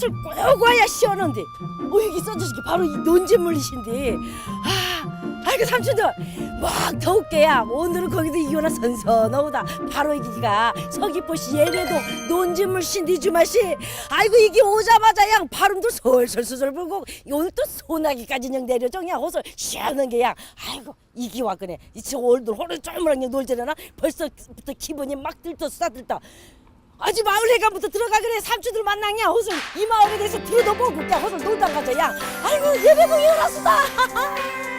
꼭 와야 시원한데. 어, 여기 써주신 게 바로 이 논진물이신데. 아, 아이고, 삼촌들. 막 더울게야. 오늘은 거기도 이거나 선선하다. 바로 여기가 서귀포시 예래도 논진물 신디 주마시. 아이고, 이게 오자마자 양 바람도 솔솔솔솔 불고 오늘 또 소나기까지 그냥 내려져. 그냥 호설 시원한 게 양. 아이고, 이기 와 그네. 이치 오늘도 호를 그냥 놀자려나? 벌써부터 기분이 막 들떠 쏴들떠. 아주 마을 회관부터 들어가 그래 삼촌들 만나냐 호설 이 마을에 대해서 들어도 보고 그냥 호설 놀다 가자 야. 아이고 예배도 일어났수다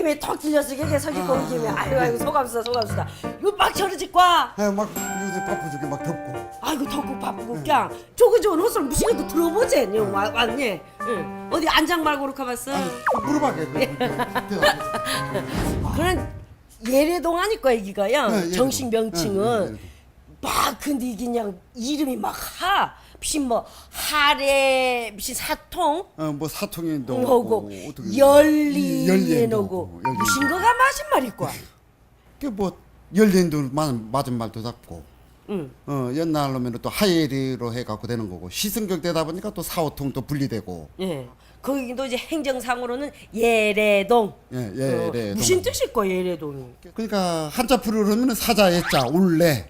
김에 턱 들렸어. 이게 서귀포 온 김에. 아이고 아이고 소감수다 소감수다. 이거 막 짓고 와 아, 막 요새 바쁘지게 막 덥고. 아이고 덥고 바쁘고 그냥. 저거 좋은 옷을 무시해도 들어보지 니? 와- 왔니? 응. 어디 안장 말고 그렇게 봤어? 물어봐게 그런 예래동 아니까 여기가요 네, 예래동. 정식 명칭은. 네, 네, 예래동. 막 근데 이게 그냥 이름이 막 하 무슨 뭐 하래 무슨 사통? 어 뭐 사통인도 하고 어떻게 열리에 오고, 오고. 열리엔도 무슨 거가 맞은 말일까? 그뭐 열린도 맞은 맞은 말도 잡고. 응. 어 옛날로면 또 하예리로 해갖고 되는 거고. 시승격 되다 보니까 또 사오통 또 분리되고. 예. 거기도 이제 행정상으로는 예래동. 예 어, 예래 무슨 뜻일 거야 예래동이? 그러니까 한자 풀이로 하면 사자 예자 올레.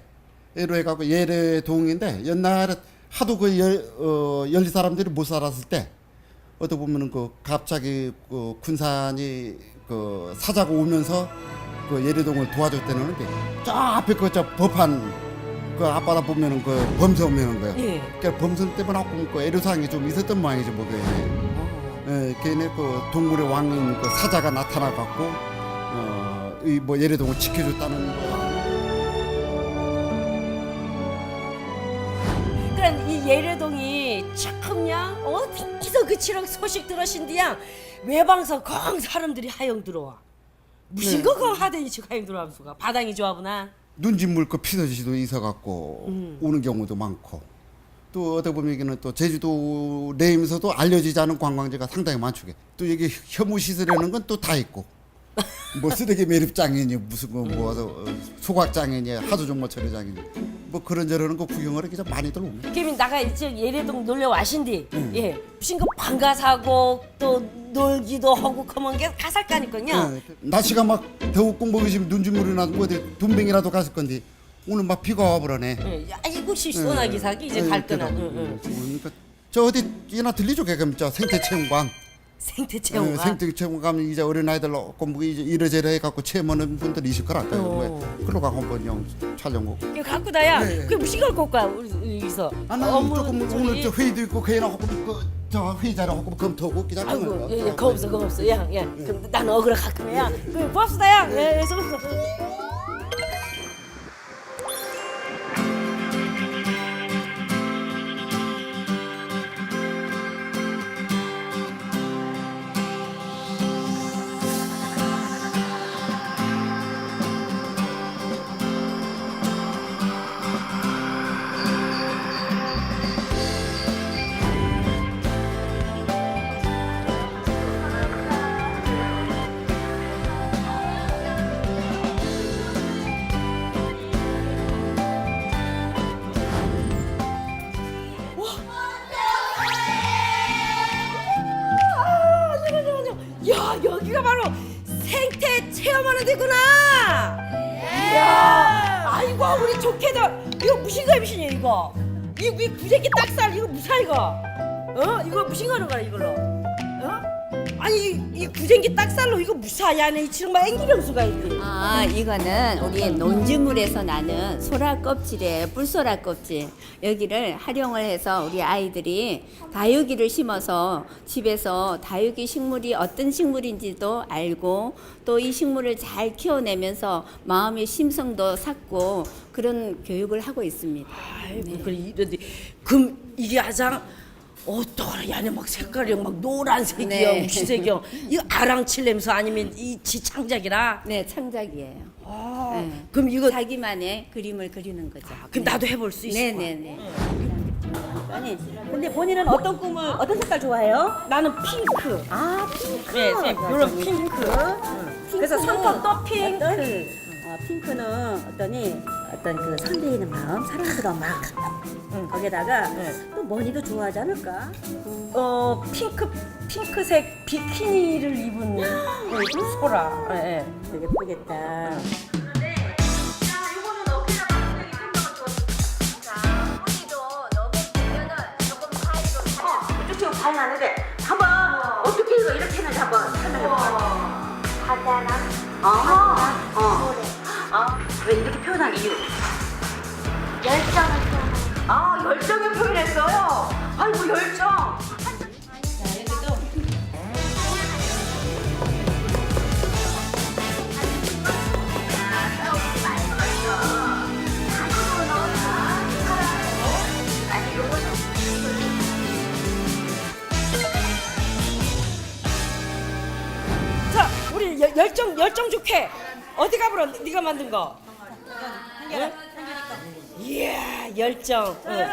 예로 해갖고 예래동인데 옛날에 하도 그 열, 어, 열리 사람들이 못 살았을 때 어떻게 보면은 그 갑자기 그 군산이 그 사자가 오면서 그 예래동을 도와줬다는데 저 앞에 그저 법한 그 앞바다 보면은 그 범섬 오는 거예요. 예. 그러니까 범섬 때문에 하고 그 애로사항이 좀 있었던 모양이죠, 뭐 그게. 예, 걔네 그 동물의 왕인 그 사자가 나타나 갖고 어 이 뭐 예래동을 지켜줬다는 예래동이 참냐 어디서 그 치렁 소식 들으신디야 외방서 공 사람들이 하영 들어와. 무슨 네. 거공 하더니 지금 하영 들어와면서가 바닥이 좋아보나? 눈진물 그 피서지도 있어 갖고 음. 오는 경우도 많고 또 어떻게 보면 여기는 또 제주도 내에서도 알려지지 않은 관광지가 상당히 많죠. 또 여기 혐오 시설에는 건 또 다 있고 뭐 쓰레기 매립장이니 무슨 거뭐 소각장이니 하도 종모 처리장이니 뭐 그런 저런 거 구경을 하기 좀 많이들 오네. 그러면 나가 이제 예래동 놀러 와신디 예 무슨 거 방가사고 또 놀기도 하고 그만 게 가살까니까요. 예, 날씨가 막 더웠고 뭐 지금 눈주물이 나고 뭐 어디 돈뱅이라도 갔을 건데 오늘 막 비가 와버려네. 예. 아이고 시원하게 사기 이제 갈 거나. 응, 응. 그러니까 저 어디 이나 들리죠 개금 저 생태 체험관. 생태 어, 체험관. 생태 체험관 이제 어린 아이들 공부 이제 이러저러 해갖고 체험하는 분들이 있을 거랄까요. 어. 그러고 한번 영 촬영하고. 이거 갖고 다야. 네, 네. 그 무슨 걸 걸까 우리 여기서. 아 나 업무 조금 오늘 저 회의도 있고 회의나 하고 그저 회의 자료 하고 검토하고 기자 아이고 예, 예, 거 없어 거 없어 야, 야. 그럼 나는 어그로 가끔해 야. 그 고맙습니다 야. 예, 예, 수고했어. 하는 데구나. 이야, 아이고 우리 조개들 이거 무슨 거야 무슨 이거? 이, 이 구제기 딱살 이거 무슨 이거? 어? 이거 무슨 거는 거야 이걸로? 어? 아니 이, 이 구쟁기 딱살로 이거 무사야 안에 이 지금 막 앵기령수가 있니? 아, 이거는 우리 논지물에서 나는 소라 껍질에 뿔소라 껍질 여기를 활용을 해서 우리 아이들이 다육이를 심어서 집에서 다육이 식물이 어떤 식물인지도 알고 또 이 식물을 잘 키워내면서 마음의 심성도 삭고 그런 교육을 하고 있습니다. 아이고 그래 이런데 금 이게 가장 어떠라 야네 막 색깔이 막 노란색이야 네. 무색이야 이거 아랑칠 냄새 아니면 이 지 창작이라 네, 창작이에요. 아, 네. 그럼 이거 자기만의 그림을 그리는 거죠. 그럼 나도 해볼 수 있어 네, 네, 네. 아니, 근데 본인은 어떤 꿈을 어떤 색깔 좋아해요? 나는 핑크 아, 핑크. 네, 네 이런 핑크 그래서 손톱도 핑크 어, 핑크는 어떠니 어떤 그 설레이는 마음, 사랑스러운 마음. 거기다가 네. 또 머니도 좋아하지 않을까? 어 핑크 핑크색 비키니를 입은 그 소라 예, 예. 되게 예쁘겠다. 어떻게 이렇게 했는지 한번 설명해 보세요. 바다랑 아, 어. 아, 왜 이렇게 표현한 이유? 열정을 표현. 아, 열정을 표현했어요. 아이고 열정. 열정 열정 좋게 어디 가보러 네가 만든 거 응? 이야 열정. 응.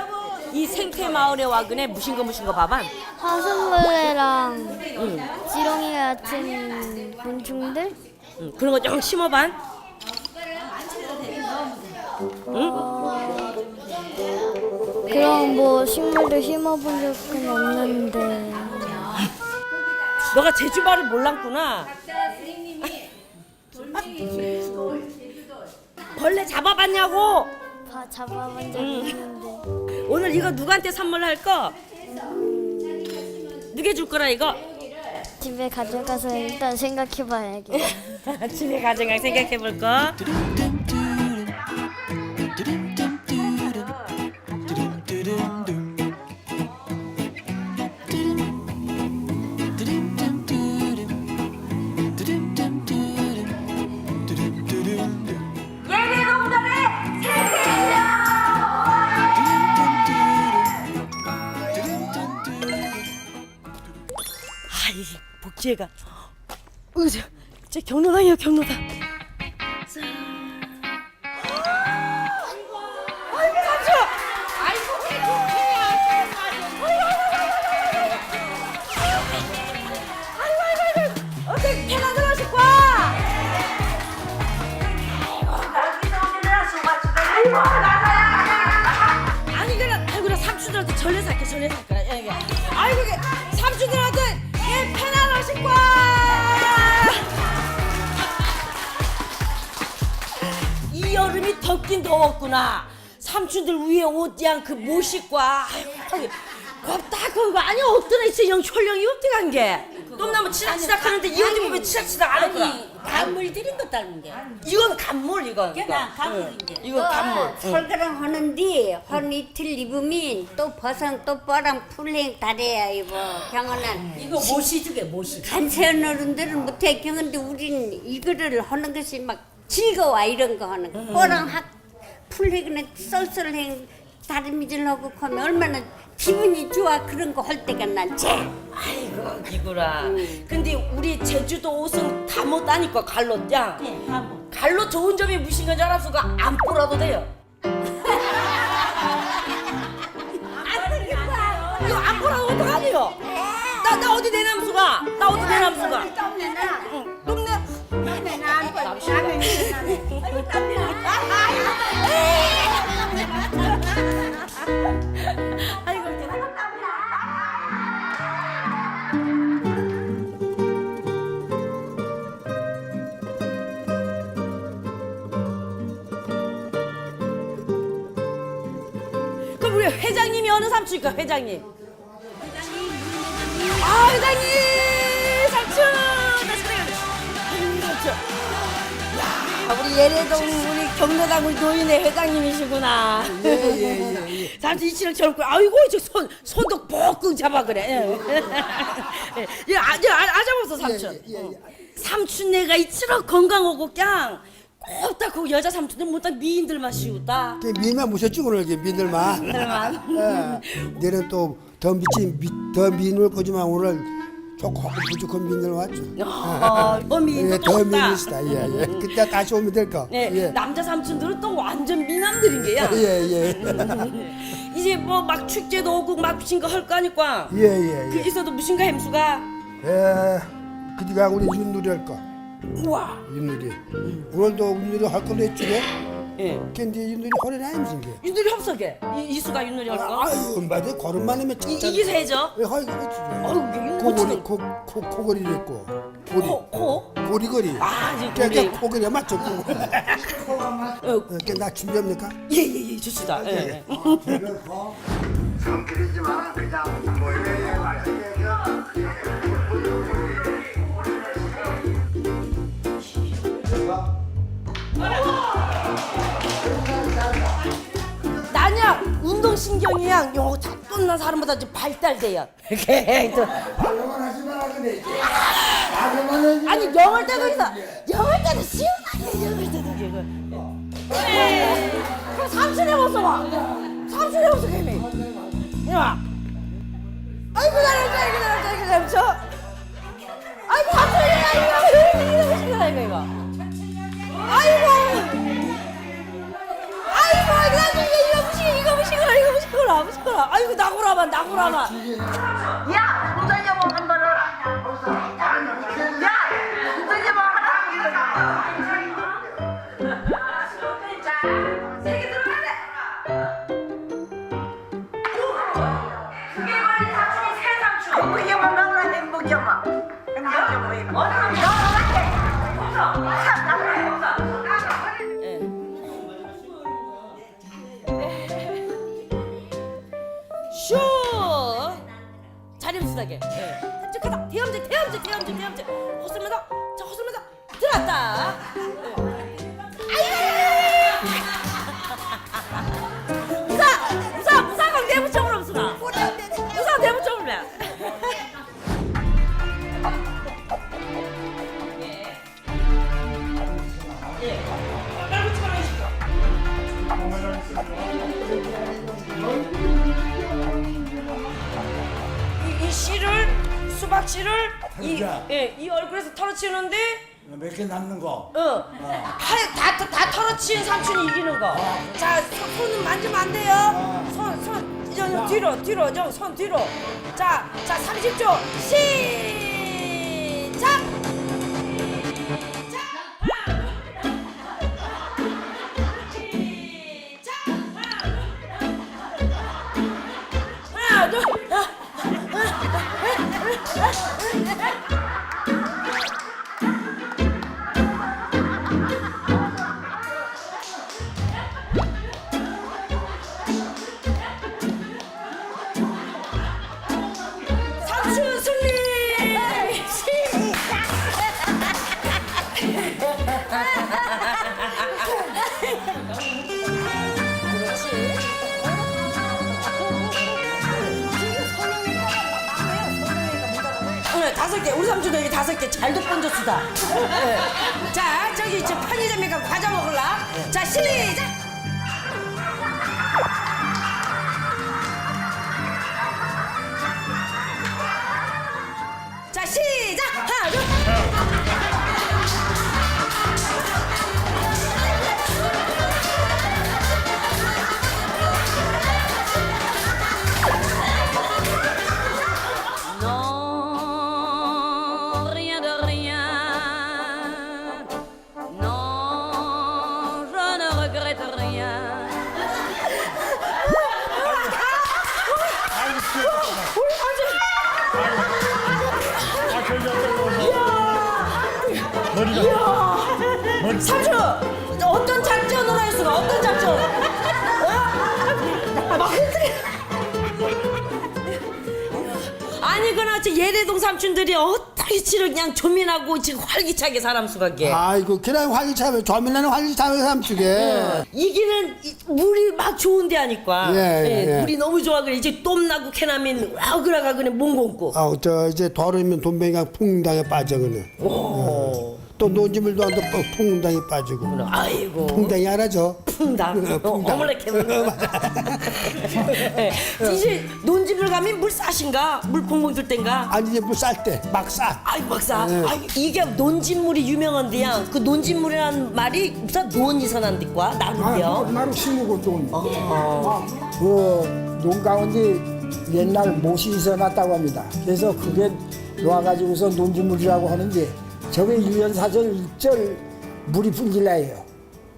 이 생태 마을에 와그네 무신 거 무신 거 봐봐. 사슴벌레랑 지렁이 같은 곤충들? 응, 그런 거 좀 심어봐. 그런 뭐 식물도 심어본 적은 없는데. 너가 제주 말을 몰랐구나 벌레 잡아봤냐고 다 잡아본 적이 있는데 오늘 이거 누구한테 선물할 거? 누게 줄 거라 이거? 집에 가져가서 일단 생각해봐야겠다. 집에 가져가 생각해 볼 거. 경로당 더웠구나. 삼촌들 위에 옷양 그 모식과. 아이고 겁다 그거 아니 어떤 애지? 영 촐령이 어떻게 한 게? 똥나무 치닥치닥 하는데 이 언니 보면 치닥치닥 안 하더라 감물 들인 것 닮은 게. 이건 간물 이건. 그냥 감물인데. 이거 간물. 응. 설거랑 하는데 한 이틀 입으면 또 버선 또 뻐랑 풀행 다래야 입어 경은은. 이거 못이 두개 못이. 간세한 어른들은 못해. 경은데 우린 이거를 하는 것이 막 즐거워 이런 거 하는 거. 뻐랑 학 풀행은 썰썰행 다리미질하고 하면 얼마나 기분이 좋아 그런 거 할 때가 난 제일 아이고 기구라. 근데 우리 제주도 옷은 다 못하니까 갈로 야. 갈로 좋은 점이 무슨 건지 알았어가 안 뿌라도 돼요. 이거 안 뿌라도 어떡하니요? 나, 나 어디 내남수가? 나 어디 내남수가? 응, 똥내. 아이고, 삼촌일까 회장님? 아 회장님 삼촌 나 사랑하는 삼촌. 야 우리 예래동 우리 경로당 우리 노인의 회장님이시구나. 예예예. 이치랑 젊고 아이고 저손 손도 볶고 잡아 그래. 예. 예, 아, 예, 아, 아잡았어 삼촌. 삼촌 내가 이치랑 건강하고 깡. 곱다 그 여자 삼촌들 못다 미인들만 씌우다. 그 민만 무셨지 오늘 이제 민들만. 민들만. 예. 내는 또더 미친 미, 더 민을 거지만 오늘 조금 부족한 민들 왔죠. 어, 더 미인도 예, 또더 없다. 민이시다. 예, 예. 그때 다시 오면 될 거. 네, 예. 남자 삼촌들은 또 완전 미남들인 게야. 예, 예. 이제 뭐 막 축제도 오고 막 무슨 거할 거니까. 예, 예, 예. 거기서도 무슨가 햄수가. 예. 그디가 우리 윤누리 할 거. 우와. 윤누리. 오늘도 윤누리 할 걸로 했지. 예. 근데 윤누리 허리 나임 생겨. 윤누리 협석에 이, 이수가 윤누리 할 거. 아유, 맞아. 걸음만 하면 이. 이기서 해죠. 예, 하이 그렇지. 어우, 이게 코골이, 멋지네. 코, 코, 코골이를 했고. 고리. 코, 코. 고리거리. 아, 이제 그러니까 고리. 코골이야 맞죠? 어, 그러니까 나 준비합니까? 예, 예, 예, 좋습니다. 예, 예. 성질이지만 그냥 모임에 맛있게 나냐 운동신경이야 요 잡돈난 사람보다 좀 발달돼요. 아니 영월 때도 있어. 영월 때도 쉬운 아니야 영월 때도 이거. 그 삼촌 해봤어 봐. 삼촌 해봤어 개미. 이봐. 아이고 잘했어 아이고 잘했어 아이고 잘했어. 아이고 삼촌이야 이거 이거 이거 이거 이거. 아이고. 아이고 이거 이거 무 시 이거 이거 무시거라 무시거라 아이고 나고라마 나고라마 야, 부자녀모 한 번을. 야, 자림수다게 깜짝하다. 대염제 대염제 대염제 대염제. 허슬면서 자 허슬면서 들어왔다 수박 씨를 이, 예, 이 얼굴에서 털어치우는데 몇 개 남는 거. 어, 하, 다, 다, 다 털어치운 삼촌이 이기는 거. 자, 손, 손은 만지면 안 돼요. 손, 손, 저, 저, 뒤로, 뒤로, 저, 손 뒤로. 자, 자, 30초. 시작! 다섯 개 잘도 번졌수다. 네. 자, 저기 저 편의점에 가 과자 먹을라. 자, 시작! 저 예래동 삼촌들이 어떻게 지금 그냥 조민하고 지금 활기차게 사람 수가게 아이고 그냥 활기차면 조민라는 활기차면 삼쪽에. 이기는 이- 물이 막 좋은데 하니까. 예, 예. 물이 너무 좋아. 그래 이제 똠 나고 캐나면 와 그라가 그냥 몽공고. 아저 이제 더르면 돈뱅이가 풍당에 빠져 그네 또 노지물도 안또 풍당에 빠지고. 아이고. 풍당이 알아죠 풍당 어, 풍당. 어물레 캐는 예. 이제 논집을 가면 물 싸신가? 물 퐁퐁 들 땐가? 아니 이제 뭐쌀때막 싸 아이고 박사 네. 아이고, 이게 논집물이 유명한데야 그 논집물이라는 말이 무슨 논이서 난디과 나는데요. 나로 심고 좀. 그 농가운데 옛날 못이 있어 놨다고 합니다. 그래서 그게 놓아가지고서 논지물이라고 하는데 저게 유연사절 일절 물이 풍질라예요.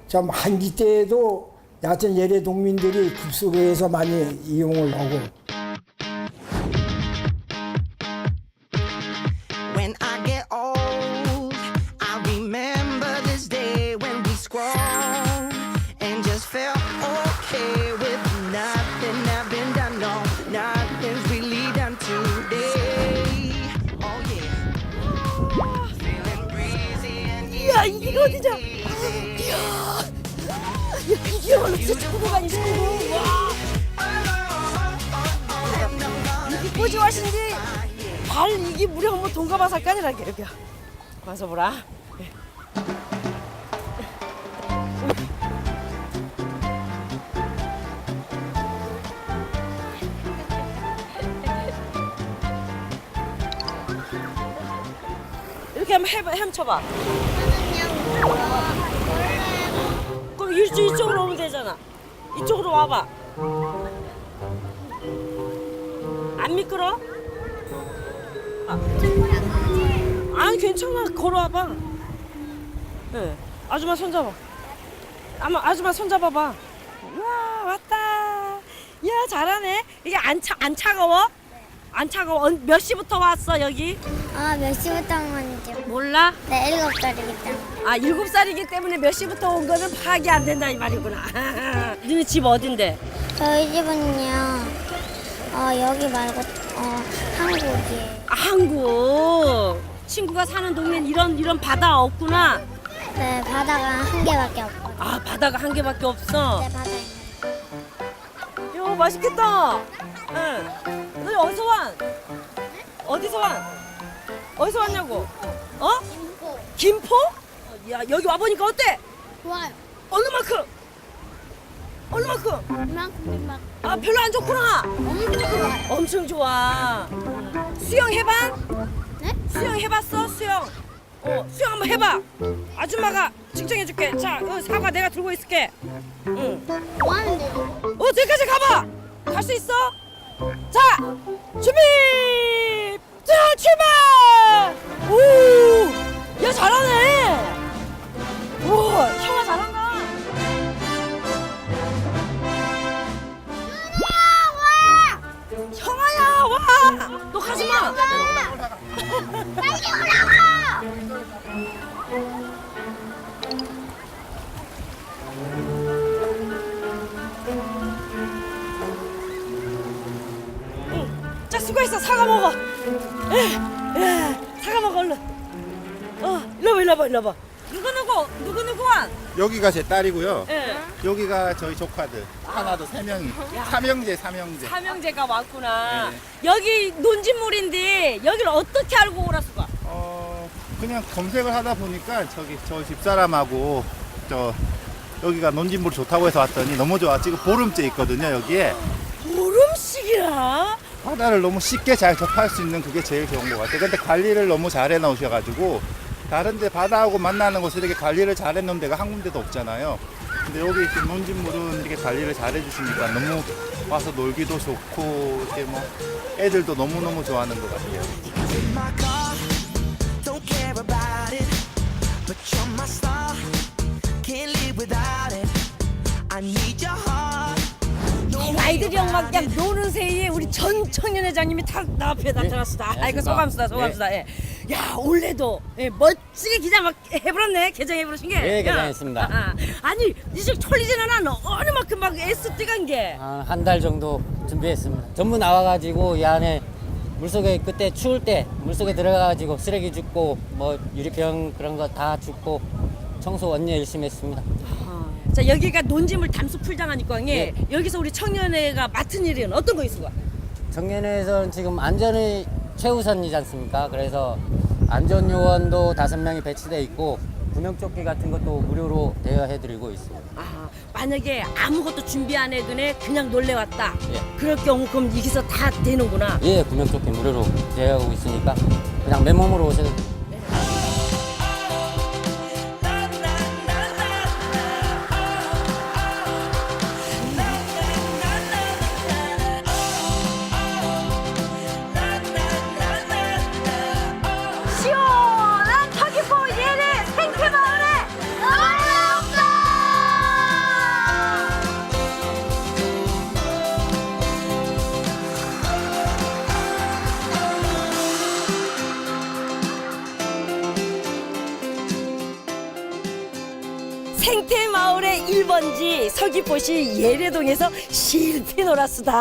참 한기 때에도 여하튼 예래 동민들이 급속에서 많이 이용을 하고 이야 이게 어디죠 이야 이게 원래 진짜 축구 와 이게 꼬지와신지 발 이게 물에 한번 동가봐 살까니라 여기 와서 보라. 이렇게 한번 해봐 헤쳐봐 이쪽, 이쪽으로 오면 되잖아. 이쪽으로 와봐. 안 미끄러? 아, 아니 괜찮아. 걸어와봐. 네. 아줌마 손잡아. 아마 아줌마 손잡아봐. 와 왔다. 야 잘하네. 이게 안 차 안 차가워? 안 차가워. 언- 몇 시부터 왔어 여기? 아, 몇 시부터 온 건지. 몰라? 네, 일곱 살이기 때문에. 아 일곱 살이기 때문에 몇 시부터 온 거는 파악이 안 된다 이 말이구나. 너네 집 어딘데? 저희 집은요, 어, 여기 말고, 어, 한국이에요. 아, 한국. 친구가 사는 동네는 이런 이런 바다 없구나. 네, 바다가 한 개밖에 없고. 아 바다가 한 개밖에 없어. 네, 바다에. 요 맛있겠다. 응. 너희 어디서 왔? 어디서 왔? 어디서 왔냐고? 어? 김포. 야 여기 와 보니까 어때? 좋아요. 어느 만큼? 어느 만큼? 이만큼, 이만큼. 아 별로 안 좋구나. 엄청 좋아요. 엄청 좋아. 수영 해봐? 네? 수영 해봤어? 수영. 어, 수영 한번 해봐. 아줌마가 측정해줄게. 자, 어, 사과 내가 들고 있을게. 응. 뭐 하는데? 어, 저기까지 가봐. 갈 수 있어? 자, 준비. 자, 출발. 오, 야 잘하네. 우와, 형아 잘한다. 형아야 와! 너 가지 마. 빨리 올라가! 수고했어 사과 먹어. 에, 에, 사과 먹어 얼른. 어, 일로 와 일로 와 일로 와. 누구 누구 누구 누구 와? 여기가 제 딸이고요. 예. 여기가 저희 조카들. 하나도 세 명이. 삼형제, 삼형제. 삼형제가 왔구나. 네. 여기 논진물인데 여기를 어떻게 알고 오라 수가? 어, 그냥 검색을 하다 보니까 저기 저 집사람하고 저 여기가 논진물 좋다고 해서 왔더니 너무 좋아. 지금 보름째 있거든요, 여기에. 보름씩이나? 바다를 너무 쉽게 잘 접할 수 있는 그게 제일 좋은 것 같아요. 근데 관리를 너무 잘 해 놓으셔가지고 다른데 바다하고 만나는 곳에 이렇게 관리를 잘 해 놓은 데가 한 군데도 없잖아요. 근데 여기 이렇게 논진물은 이렇게 관리를 잘 해 주시니까 너무 와서 놀기도 좋고 이렇게 뭐 애들도 너무 너무 좋아하는 것 같아요. 아이들이 막 그냥 노는 새에 우리 전 청년회장님이 탁나 앞에 나타났습니다. 아이고 소감수다 소감수다. 예. 야 올해도 예, 멋지게 기자 막 해버렸네 개장해버리신 게. 네, 야. 개장했습니다. 아, 아. 아 니 이제 털리진 않아. 어느 만큼 막 애쓰 뛰간 게. 한달 정도 준비했습니다. 전부 나와가지고 이 안에 물속에 그때 추울 때 물속에 들어가가지고 쓰레기 줍고 뭐 유리병 그런 거 다 줍고 청소 완전 열심히 했습니다. 자 여기가 논지물 담수 풀장하니까 예. 여기서 우리 청년회가 맡은 일은 어떤 거 있을까? 청년회에서는 지금 안전이 최우선이지 않습니까? 그래서 안전 요원도 다섯 명이 배치돼 있고 구명조끼 같은 것도 무료로 대여해드리고 있습니다. 아 만약에 아무것도 준비 안 해도네 그냥 놀래 왔다. 예. 그럴 경우 그럼 여기서 다 되는구나. 예, 구명조끼 무료로 대여하고 있으니까 그냥 맨몸으로 오셔도. 시 서귀포시 예래동에서 실피 놀았수다.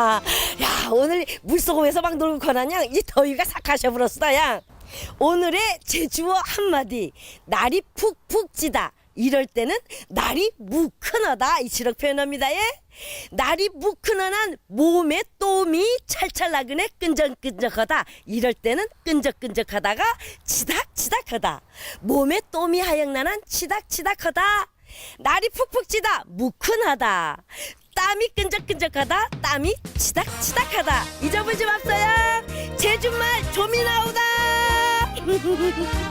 야 오늘 물소금에서 막 놀고 거나냥 이 더위가 싹 가셔버렸수다 양. 오늘의 제주어 한마디 날이 푹푹 찌다. 이럴 때는 날이 무큰하다 이치록 표현합니다. 예? 날이 무큰한 몸에 똠이 찰찰 나그네 끈적끈적하다. 이럴 때는 끈적끈적하다가 치닥치닥하다. 몸에 똠이 하영나난 치닥치닥하다. 날이 푹푹 찌다 무큰하다. 땀이 끈적끈적하다. 땀이 치닥치닥하다. 잊어보지 맙소요. 제주말 좀이 나오다.